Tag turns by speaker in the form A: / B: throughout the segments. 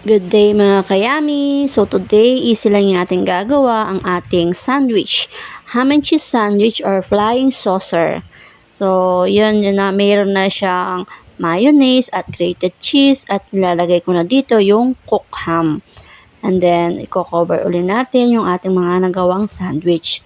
A: Good day mga kayami! So today, easy lang yung ating gagawa ang ating sandwich. Ham and cheese sandwich or flying saucer. So yun, yun na, mayroon na siyang mayonnaise at grated cheese at nilalagay ko na dito yung cooked ham. And then, i-cover ulit natin yung ating mga nagawang sandwich.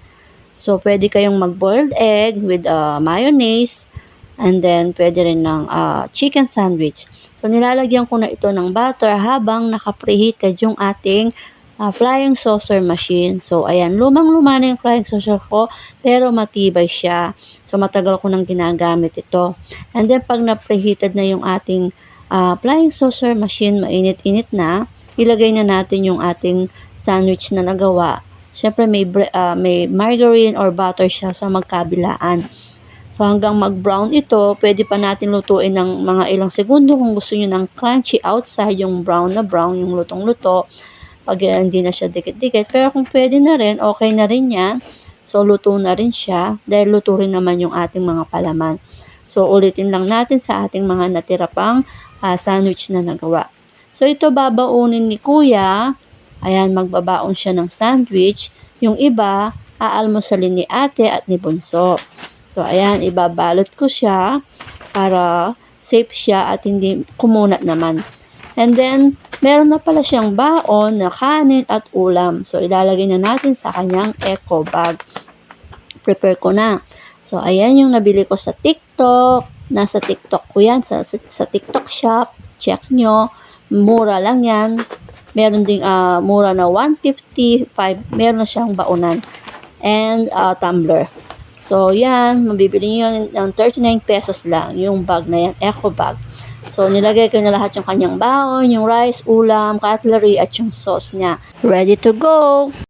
A: So, pwede kayong mag-boiled egg with uh, mayonnaise and then pwede rin ng uh, chicken sandwich. So, nilalagyan ko na ito ng butter habang naka-preheated yung ating uh, flying saucer machine. So, ayan, lumang-luma na yung flying saucer ko pero matibay siya. So, matagal ko nang ginagamit ito. And then, pag na-preheated na yung ating uh, flying saucer machine, mainit-init na, ilagay na natin yung ating sandwich na nagawa. Siyempre, may, ah, may margarine or butter siya sa magkabilaan. So, hanggang mag-brown ito, pwede pa natin lutuin ng mga ilang segundo kung gusto nyo ng crunchy outside, yung brown na brown, yung lutong-luto. Pag eh, hindi na siya dikit-dikit. Pero kung pwede na rin, okay na rin yan. So, luto na rin siya dahil luto rin naman yung ating mga palaman. So, ulitin lang natin sa ating mga natira pang ah, sandwich na nagawa. So, ito babaunin ni kuya. Ayan, magbabaon siya ng sandwich. Yung iba, aalmosalin ni ate at ni bunso. So, ayan, ibabalot ko siya para safe siya at hindi kumunat naman. And then, meron na pala siyang baon na kanin at ulam. So, ilalagay na natin sa kanyang eco bag. Prepare ko na. So, ayan yung nabili ko sa TikTok. Nasa TikTok ko yan, sa, sa TikTok shop. Check nyo. Mura lang yan. Meron ding ah, mura na 155. Meron na siyang baonan. And ah, tumbler. So, yan. Mabibili nyo ng 39 pesos lang. Yung bag na yan. Eco bag. So, nilagay ko na lahat yung kanyang baon, yung rice, ulam, cutlery, at yung sauce niya. Ready to go!